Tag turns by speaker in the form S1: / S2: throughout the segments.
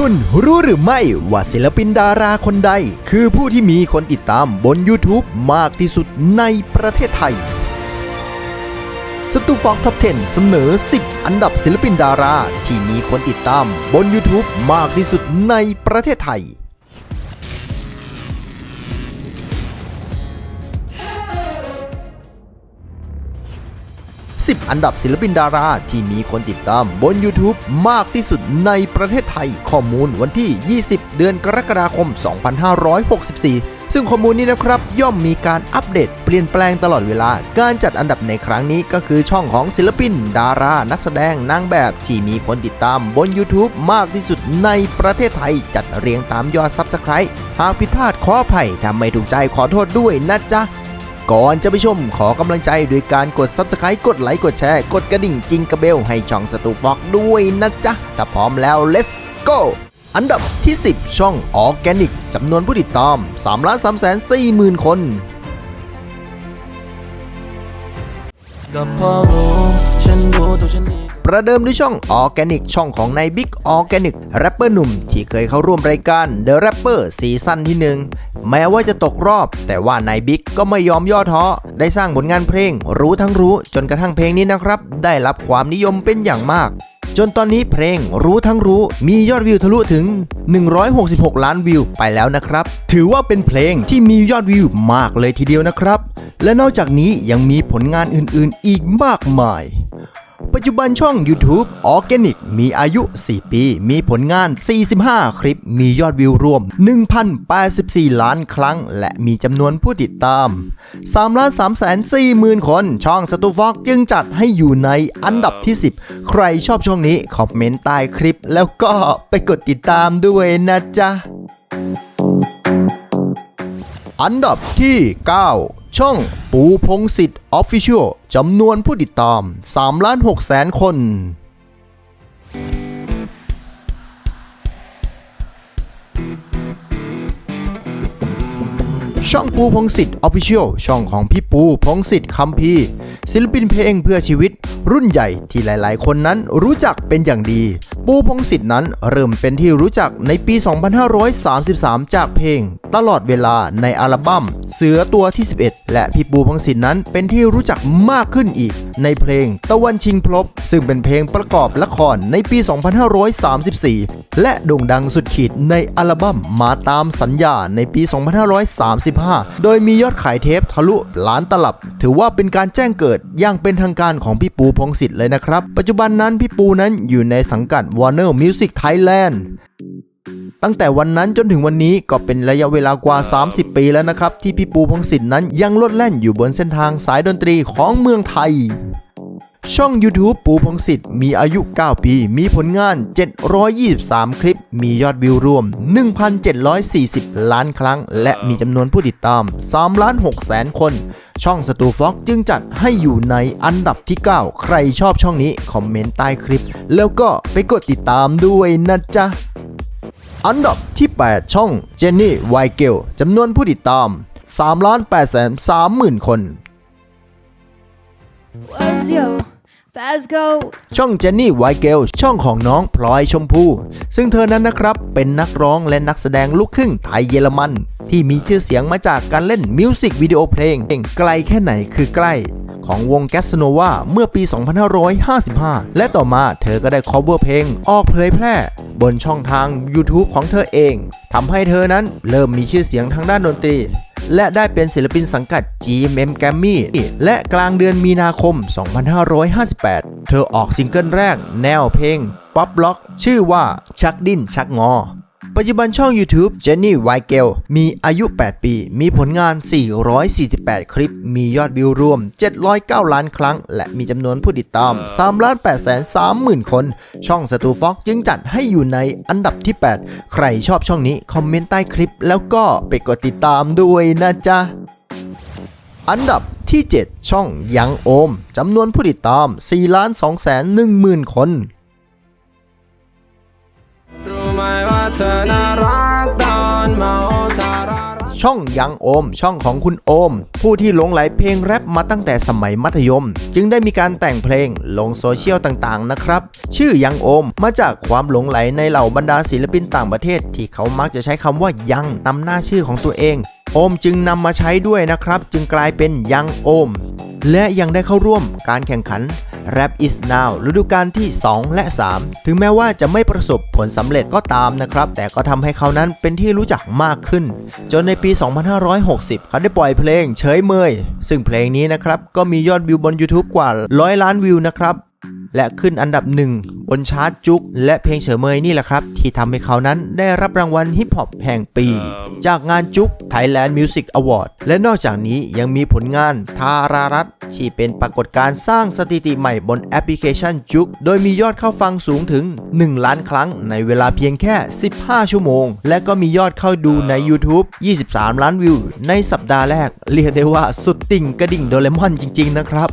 S1: คุณรู้หรือไม่ว่าศิลปินดาราคนใด คือผู้ที่มีคนติดตามบน YouTube มากที่สุดในประเทศไทย สตูฟอกท็อป 10 เสนอ 10 อันดับศิลปินดาราที่มีคนติดตามบน YouTube มากที่สุดในประเทศไทย 10 อันดับศิลปินดารา ที่มีคนติดตามบน YouTube มากที่สุดในประเทศไทย ข้อมูลวันที่ 20 เดือนกรกฎาคม 2564 ซึ่งข้อมูลนี้นะครับ ย่อมมีการอัปเดตเปลี่ยนแปลงตลอดเวลา การจัดอันดับในครั้งนี้ก็คือช่องของศิลปิน ดารา นักแสดงนางแบบที่มีคนติดตามบน YouTube มากที่สุดในประเทศไทย จัดเรียงตามยอด Subscribe หากผิดพลาดขออภัยถ้าไม่ถูกใจขอโทษด้วยนะจ๊ะ ก่อนจะไปชมขอกำลังใจด้วยการกด Subscribe กดไลค์กดแชร์ กดกระดิ่งจิงกระเบล ให้ช่องสตูฟอกด้วยนะจ๊ะ ถ้าพร้อมแล้ว let's go อันดับที่ 10 ช่องออแกนิกจำนวนผู้ติดตาม3 3 4 0 0 0 0คน
S2: ก็พอรู้ฉันรู้ตัวฉันดี
S1: ประเดิมด้วยช่อง Organic ช่องของนายบิ๊ก Organic แรปเปอร์หนุ่ม ที่เคยเข้าร่วมรายการ The Rapper ซีซั่นที่ 1 แม้ว่าจะตกรอบ แต่ว่านายบิ๊กก็ไม่ยอมย่อท้อ ได้สร้างผลงานเพลง รู้ทั้งรู้จนกระทั่งเพลงนี้นะครับ ได้รับความนิยมเป็นอย่างมากจนตอนนี้เพลงรู้ทั้งรู้มียอดวิวทะลุถึง 166 ล้านวิวไปแล้วนะครับ ถือว่าเป็นเพลงที่มียอดวิวมากเลยทีเดียวนะครับ และนอกจากนี้ยังมีผลงานอื่นๆอีกมากมาย ปัจจุบันช่อง YouTube Organic มีอายุ 4 ปี มีผลงาน 45 คลิป มียอดวิวรวม 1,084 ล้านครั้ง และมีจำนวนผู้ติดตาม 3 ล้าน3แสน4หมื่นคน ช่องสตูฟอกจึงจัดให้อยู่ในอันดับที่ 10 ใครชอบช่องนี้ คอมเมนต์ใต้คลิป แล้วก็ไปกดติดตามด้วยนะจ๊ะ อันดับที่ 9 ช่องปูพงศิษฐ์ออฟฟิเชียลจำนวนผู้ติดตาม3ล้าน6แสนคน ช่องปูพงศิษฐ์ออฟฟิเชียลช่องของพี่ปูพงศิษฐ์คัมพีศิลปินเพลงเพื่อชีวิต รุ่นใหญ่ที่หลาย ๆ คนนั้นรู้จักเป็นอย่างดี ปูพงศิษฐ์นั้นเริ่มเป็นที่รู้จักในปี 2533 จากเพลง ตลอดเวลาในอัลบั้มเสือตัวที่ 11 และพี่ปูพงศิษฐ์นั้นเป็นที่รู้จักมากขึ้นอีก ในเพลงตะวันชิงพลบ ซึ่งเป็นเพลงประกอบละครในปี 2534 และโด่งดังสุดขีดในอัลบั้มมาตามสัญญาในปี 253 2535โดยมียอดขายเทปทะลุล้านตลับ ถือว่าเป็นการแจ้งเกิดอย่างเป็นทางการของพี่ปูพงศิษฐ์เลยนะครับ ปัจจุบันนั้นพี่ปูนั้นอยู่ในสังกัด Warner Music Thailand ตั้งแต่วันนั้นจนถึงวันนี้ก็เป็นระยะเวลากว่า 30 ปีแล้วนะครับ ที่พี่ปูพงศิษฐ์นั้นยังลดแล่นอยู่บนเส้นทางสายดนตรีของเมืองไทย ช่อง YouTube ปูพงศิษฐ์มีอายุ 9 ปี มีผลงาน 723 คลิป มียอดวิวรวม 1,740 ล้านครั้ง และมีจำนวนผู้ติดตาม3ล้าน6แสนคน ช่องสตูฟ็อกจึงจัดให้อยู่ในอันดับที่ 9 ใครชอบช่องนี้ คอมเมนต์ใต้คลิป แล้วก็ไปกดติดตามด้วยนะจ๊ะ อันดับที่ 8 ช่องเจนนี่ไวเกลจำนวนผู้ติดตาม3ล้าน8แสน3หมื่นคน
S3: What's yo? Fast go.
S1: ช่องเจนนี่ไวเกลช่องของน้องพลอยชมพูซึ่งเธอนั้นนะครับ เป็นนักร้องและนักแสดงลูกครึ่งไทยเยอรมัน ที่มีชื่อเสียงมาจากการเล่นมิวสิกวิดีโอเพลงไกลแค่ไหนคือใกล้ของวงแกสโนวาเมื่อปี 2555 และต่อมาเธอก็ได้ cover เพลง ออกเผยแพร่ บนช่องทาง YouTube ของเธอเองทำให้เธอนั้นเริ่มมีชื่อเสียงทางด้านดนตรี และได้เป็นศิลปินสังกัด GMM g r a m m y และกลางเดือนมีนาคม 2558 เธอออกซิงเกิลแรกแนวเพลงป๊อปบล็อก ชื่อว่าชักดิ้นชักงอ ปัจจุบันช่อง YouTube Jenny w i g e l มีอายุ 8 ปี มีผลงาน 448 คลิป มียอดวิวรวม 709 ล้านครั้ง และมีจำนวนผู้ติดตาม3ล้าน8แสน3หมื่นคน ช่องสตูฟ็อกจึงจัดให้อยู่ในอันดับที่ 8 ใครชอบช่องนี้คอมเมนต์ใต้คลิป แล้วก็ไปกดติดตามด้วยนะจ๊ะ อันดับที่ 7 ช่องยังโอมจำนวนผู้ติดตาม4ล้าน2แสน1หมื่นคน
S2: เธอน่ารักตอนเมาทารา
S1: ช่องยังโอม ช่องของคุณโอม ผู้ที่หลงไหลเพลงแรปมาตั้งแต่สมัยมัธยม จึงได้มีการแต่งเพลงลงโซเชียลต่างๆนะครับ ชื่อยังโอมมาจากความหลงไหลในเหล่าบรรดาศิลปินต่างประเทศ ที่เขามักจะใช้คำว่ายังนำหน้าชื่อของตัวเอง โอมจึงนำมาใช้ด้วยนะครับ จึงกลายเป็นยังโอม และยังได้เข้าร่วมการแข่งขัน Rap is Now ฤดูกาลที่ 2 และ 3 ถึงแม้ว่าจะไม่ประสบผลสำเร็จก็ตามนะครับ แต่ก็ทำให้เขานั้นเป็นที่รู้จักมากขึ้น จนในปี 2560 เขาได้ปล่อยเพลงเฉยเมย ซึ่งเพลงนี้นะครับ ก็มียอดวิวบน YouTube กว่า 100 ล้านวิวนะครับ และขึ้นอันดับหนึ่งบนชาร์ตจุก และเพลงเฉยเมยนี่แหละครับ ที่ทำให้เขานั้นได้รับรางวัลฮิปฮอปแห่งปี จากงานจุก Thailand Music Award และนอกจากนี้ยังมีผลงานทารารัตที่เป็นปรากฏการณ์สร้างสถิติใหม่บนแอปพลิเคชันจุก โดยมียอดเข้าฟังสูงถึง 1 ล้านครั้งในเวลาเพียงแค่ 15 ชั่วโมง และก็มียอดเข้าดูใน YouTube 23 ล้านวิว ในสัปดาห์แรก เรียกได้ว่าสุดติ่งกระดิ่งโดเรมอนจริง ๆ นะครับ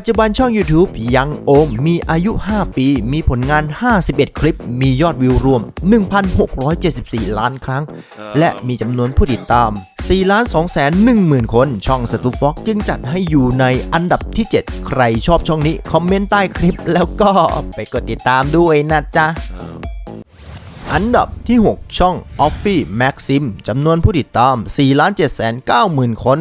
S1: ปัจจุบันช่อง YouTube ยังโอมมีอายุ 5 ปี มีผลงาน 51 คลิป มียอดวิวรวม 1,674 ล้านครั้ง และมีจำนวนผู้ติดตาม 4 ล้าน2แสน1หมื่นคน ช่องสตูฟ็อกจึงจัดให้อยู่ในอันดับที่ 7 ใครชอบช่องนี้ คอมเมนต์ใต้คลิปแล้วก็ไปกดติดตามด้วยนะจ๊ะอันดับที่ 6 ช่อง o f f i e Maxim จำนวนผู้ติดตาม4 7 9 0 0 0 0 คน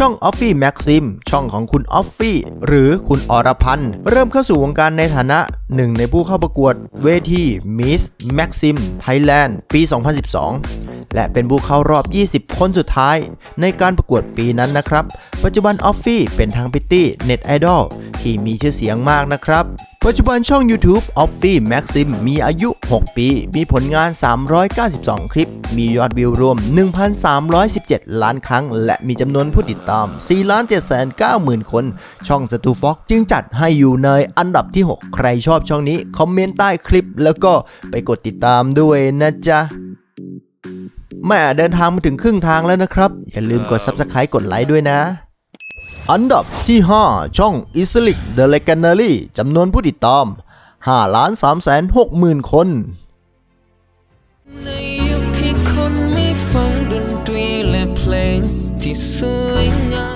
S1: ช่อง o f f i e Maxim ช่องของคุณออฟฟี่หรือคุณอรพันธ์เริ่มเข้าสู่วงการในฐานะหนึ่งในผู้เข้าประกวดเวที Miss Maxim Thailand ปี 2012 และเป็นผู้เข้ารอบ 20 คนสุดท้าย ในการประกวดปีนั้นนะครับ ปัจจุบันออฟฟี่เป็นทางพิตตี้เน็ตไอดอลที่มีชื่อเสียงมากนะครับ ปัจจุบันช่อง YouTube o f f i e Maxim มีอายุ 6 ปี มีผลงาน 392 คลิป มียอดวิวรวม 1,317 ล้านครั้ง และมีจำนวนผู้ติดตาม 4 7 9 0 0 0 คน ช่องสตูฟ็อกจึงจัดให้อยู่ในอันดับที่ 6 ใครชอบช่องนี้ คอมเมนต์ใต้คลิป แล้วก็ไปกดติดตามด้วยนะจ๊ะ แม่เดินทางมาถึงครึ่งทางแล้วนะครับ อย่าลืมกด Subscribe กดไลค์ด้วยนะ อันดับที่ 5 ช่อง i s l i c The Legendary จำนวนผู้ติดตาม5 3 6 0 0 0 0คน
S2: ในยุคที่คนไม่ฟังดนตรีและเพลงที่สวยงาม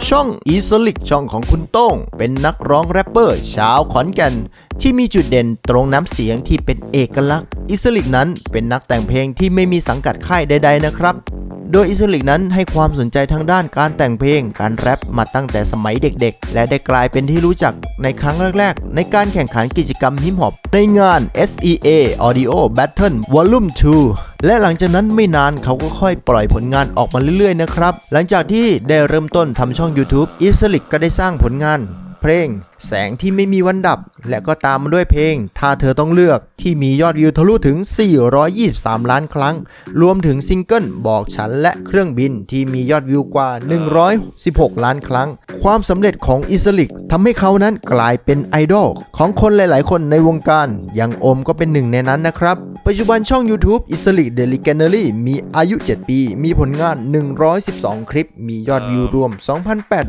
S1: ช่องอีสลิกช่องของคุณโต้ง เป็นนักร้องแรปเปอร์ชาวขอนแก่น ที่มีจุดเด่นตรงน้ำเสียงที่เป็นเอกลักษณ์ e s l i c นั้นเป็นนักแต่งเพลงที่ไม่มีสังกัดค่ายใด ๆนะครับ โดยอิสลิกนั้นให้ความสนใจทางด้านการแต่งเพลง การแรปมาตั้งแต่สมัยเด็กๆ และได้กลายเป็นที่รู้จักในครั้งแรกๆ ในการแข่งขันกิจกรรมฮิปฮอปในงาน SEA Audio Battle Volume 2 และหลังจากนั้นไม่นานเขาก็ค่อยปล่อยผลงานออกมาเรื่อยๆนะครับ หลังจากที่ได้เริ่มต้นทำช่อง YouTube อิสลิกก็ได้สร้างผลงาน เพลง แสงที่ไม่มีวันดับ และก็ตามมาด้วยเพลง ถ้าเธอต้องเลือกที่มียอดวิวทะลุถึง 423 ล้านครั้ง รวมถึงซิงเกิลบอกฉันและเครื่องบินที่มียอดวิวกว่า 116 ล้านครั้ง ความสำเร็จของอิสลิกทำให้เขานั้นกลายเป็นไอดอลของคนหลาย ๆ คนในวงการ อย่างโอมก็เป็นหนึ่งในนั้นนะครับ ปัจจุบันช่อง YouTube อิสลิกเดลิแกนเนอรี่มีอายุ 7 ปี มีผลงาน 112 คลิป มียอดวิวรวม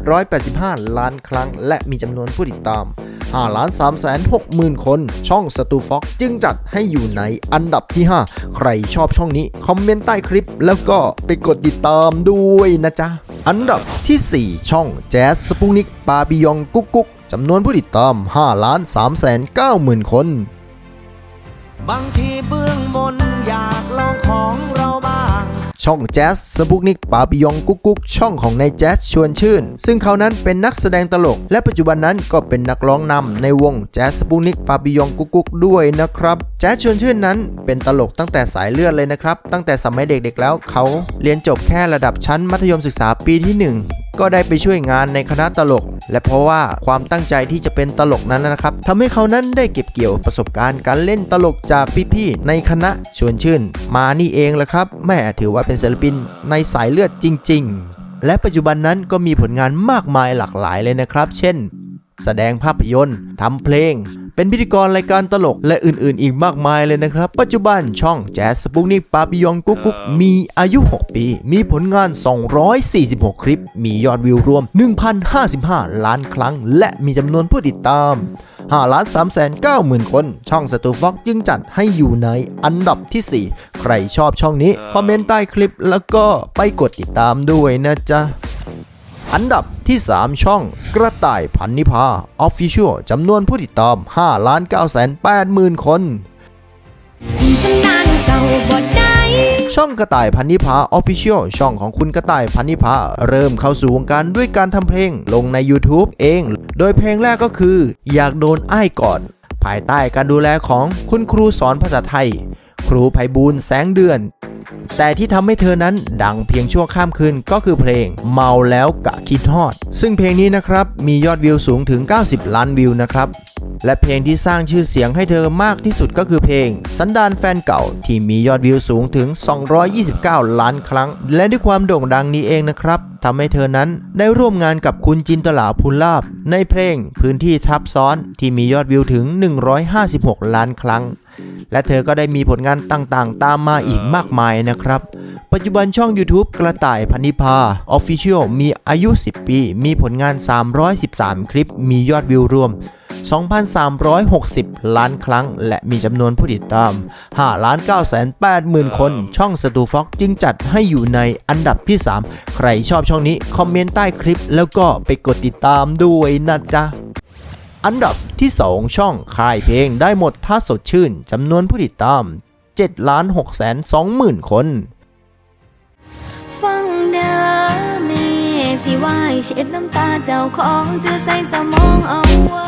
S1: 2,885 ล้านครั้ง และมีจำนวนผู้ติดตาม 5 ล้าน3แสน6หมื่นคน ช่องสตูฟ็อกจึงจัดให้อยู่ในอันดับที่ 5 ใครชอบช่องนี้ คอมเมนต์ใต้คลิป แล้วก็ไปกดติดตามด้วยนะจ๊ะ อันดับที่ 4 ช่องแจ๊สสปุนิกปาบิยองกุ๊กกุ๊กจำนวนผู้ติดตาม 5 ล้าน3แสน9หมื่นคน
S2: บางทีเบื้องบนอยากลองของราบ้าง
S1: ช่องแจ๊สสปุกนิกปาปิยองกุ๊กกุ๊กช่องของนายแจ๊สชวนชื่น ซึ่งเขานั้นเป็นนักแสดงตลก และปัจจุบันนั้นก็เป็นนักร้องนำในวงแจ๊สสปุกนิกปาปิยองกุ๊กกุ๊กด้วยนะครับ แจ๊สชวนชื่นนั้นเป็นตลกตั้งแต่สายเลือดเลยนะครับ ตั้งแต่สมัยเด็กๆแล้วเขาเรียนจบแค่ระดับชั้นมัธยมศึกษาปีที่หนึ่งก็ได้ไปช่วยงานในคณะตลก และเพราะว่าความตั้งใจที่จะเป็นตลกนั้นนะครับทำให้เขานั้นได้เก็บเกี่ยวประสบการณ์การเล่นตลกจากพี่ๆในคณะชวนชื่น มานี่เองละครับ แม่ถือว่าเป็นศิลปินในสายเลือดจริง ๆ และปัจจุบันนั้นก็มีผลงานมากมายหลากหลายเลยนะครับ เช่น แสดงภาพยนตร์ทำเพลง เป็นพิธีกรรายการตลกและอื่นๆ อีกมากมายเลยนะครับ ปัจจุบันช่องแจ๊สสปุกนิกปาปิยองกุ๊กกุ๊กมีอายุ 6 ปี มีผลงาน 246 คลิป มียอดวิวรวม 1,055 ล้านครั้ง และมีจำนวนผู้ติดตาม5ล้าน3แสน9หมื่นคน ช่องสตูฟ็อกจึงจัดให้อยู่ในอันดับทีสี่ 4 ใครชอบช่องนี้ คอมเมนต์ใต้คลิปแล้วก็ไปกดติดตามด้วยนะจ๊ะ อันดับที่ 3 ช่องกระต่ายพันนิพา Official จำนวนผู้ติดตาม5ล้าน9แสน8หมื่นคน
S3: สันดานเก่าบ่ได้
S1: ช่องกระต่ายพันนิพา Official ช่องของคุณกระต่ายพันนิพาเริ่มเข้าสู่วงการด้วยการทำเพลงลงใน YouTube เอง โดยเพลงแรกก็คือ อยากโดนอ้ายก่อน ภายใต้การดูแลของคุณครูสอนภาษาไทย ครูไพบูลแสงเดือน แต่ที่ทำให้เธอนั้นดังเพียงชั่วข้ามคืนก็คือเพลงเมาแล้วกะคิดฮอด ซึ่งเพลงนี้นะครับมียอดวิวสูงถึง 90 ล้านวิวนะครับ และเพลงที่สร้างชื่อเสียงให้เธอมากที่สุดก็คือเพลง สันดานแฟนเก่าที่มียอดวิวสูงถึง 229 ล้านครั้ง และด้วยความโด่งดังนี้เองนะครับทำให้เธอนั้นได้ร่วมงานกับคุณจินตลาภูลาภในเพลงพื้นที่ทับซ้อนที่มียอดวิวถึง 156 ล้านครั้ง และเธอก็ได้มีผลงานต่างๆ ตามมาอีกมากมายนะครับ ปัจจุบันช่อง YouTube กระต่ายพันนิพา Official มีอายุ 10 ปี มีผลงาน 313 คลิป มียอดวิวรวม 2,360 ล้านครั้ง และมีจำนวนผู้ติดตาม5ล้าน9แสน8หมื่นคน ช่องสตูฟ็อกจึงจัดให้อยู่ในอันดับที่ 3 ใครชอบช่องนี้ คอมเมนต์ใต้คลิป แล้วก็ไปกดติดตามด้วยนะจ๊ะ อันดับที่ 2 ช่องค่ายเพลงได้หมดถ้าสดชื่นจำนวนผู้ติดตาม7ล้าน6แสน2หมื่นคน
S3: ฟังเด้อแม่สิไหวายเช็ดน้ำตาเจ้าของจะใส่สมองเอาไว้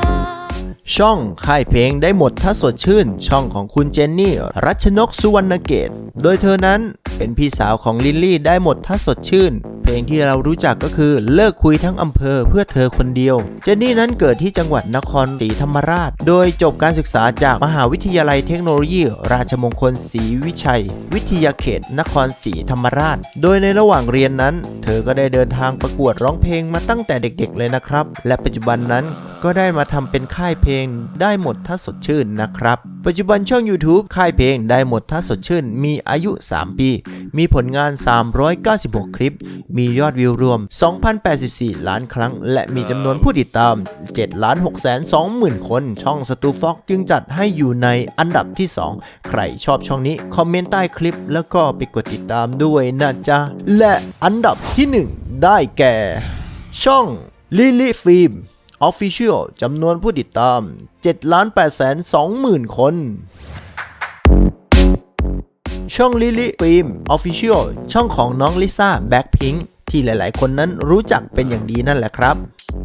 S1: ช่องค่ายเพลงได้หมดถ้าสดชื่น ช่องของคุณเจนนี่ รัชนกสุวรรณเกต โดยเธอนั้นเป็นพี่สาวของลิลลี่ได้หมดถ้าสดชื่น เพลงที่เรารู้จักก็คือ เลิกคุยทั้งอำเภอเพื่อเธอคนเดียว เจนนี่นั้นเกิดที่จังหวัดนครศรีธรรมราช โดยจบการศึกษาจากมหาวิทยาลัยเทคโนโลยี ราชมงคลศรีวิชัย วิทยาเขต นครศรีธรรมราช โดยในระหว่างเรียนนั้น เธอก็ได้เดินทางประกวดร้องเพลงมาตั้งแต่เด็กๆ เลยนะครับ และปัจจุบันนั้นก็ได้มาทำเป็นค่ายเพลงได้หมดถ้าสดชื่นนะครับ ปัจจุบันช่อง YouTube ค่ายเพลงได้หมดถ้าสดชื่น มีอายุ 3 ปี มีผลงาน 396 คลิปมียอดวิวรวม 2,084 ล้านครั้ง และมีจำนวนผู้ติดตาม7ล้าน6แสน2หมื่นคน ช่องสตูฟ็อกจึงจัดให้อยู่ในอันดับที่ 2 ใครชอบช่องนี้ คอมเมนต์ใต้คลิป แล้วก็ไปกดติดตามด้วยนะจ๊ะ และอันดับที่ 1 ได้แก่ ช่องลิลิฟิล์ม Official จำนวนผู้ติดตาม7ล้าน8แสน2หมื่นคน ช่องลิลิฟิล์ม Official ช่องของน้องลิซ่าแบ็คพิงที่หลายๆ คนนั้นรู้จักเป็นอย่างดีนั่นแหละครับ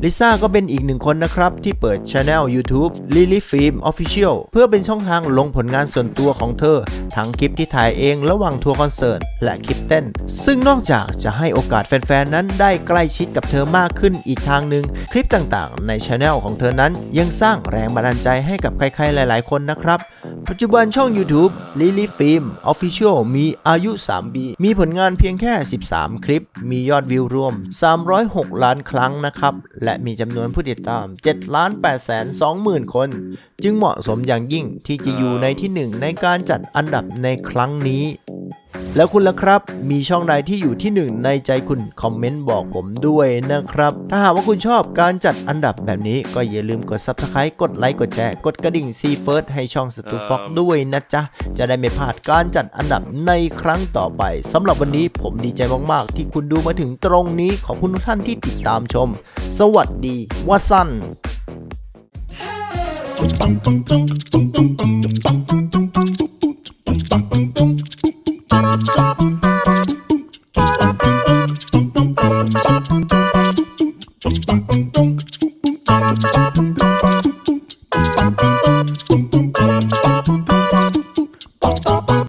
S1: ลิซ่าก็เป็นอีกหนึ่งคนนะครับ ที่เปิดช anel YouTube Lily Film Official เพื่อเป็นช่องทางลงผลงานส่วนตัวของเธอ ทั้งคลิปที่ถ่ายเองระหว่างทัวร์คอนเสิร์ตและคลิปเต้น ซึ่งนอกจากจะให้โอกาสแฟนๆ นั้นได้ใกล้ชิดกับเธอมากขึ้นอีกทางหนึ่งคลิปต่างๆ ในช anel ของเธอนั้นยังสร้างแรงบันดาลใจให้กับใครๆ หลายๆ คนนะครับปัจจุบันช่อง YouTube Lily Film Official มีอายุ 3 ปี มีผลงานเพียงแค่ 13 คลิป มียอดวิวรวม 306 ล้านครั้งนะครับและมีจำนวนผู้ติดตาม7ล้าน8แสน2หมื่นคน จึงเหมาะสมอย่างยิ่งที่จะอยู่ในที่หนึ่งในการจัดอันดับในครั้งนี้แล้วคุณล่ะครับมีช่องใดที่อยู่ที่หนึ่งในใจคุณคอมเมนต์บอกผมด้วยนะครับ ถ้าหากว่าคุณชอบการจัดอันดับแบบนี้ก็อย่าลืมกด Subscribe กดไลค์กดแชร์กดกระดิ่งซีเฟิร์สให้ช่องสตูฟ็อกด้วยนะจ๊ะ จะได้ไม่พลาดการจัดอันดับในครั้งต่อไปสำหรับวันนี้ผมดีใจมากๆ ที่คุณดูมาถึงตรงนี้ขอบคุณทุกท่านที่ติดตามชม สวัสดีวสัน
S4: chop, chop.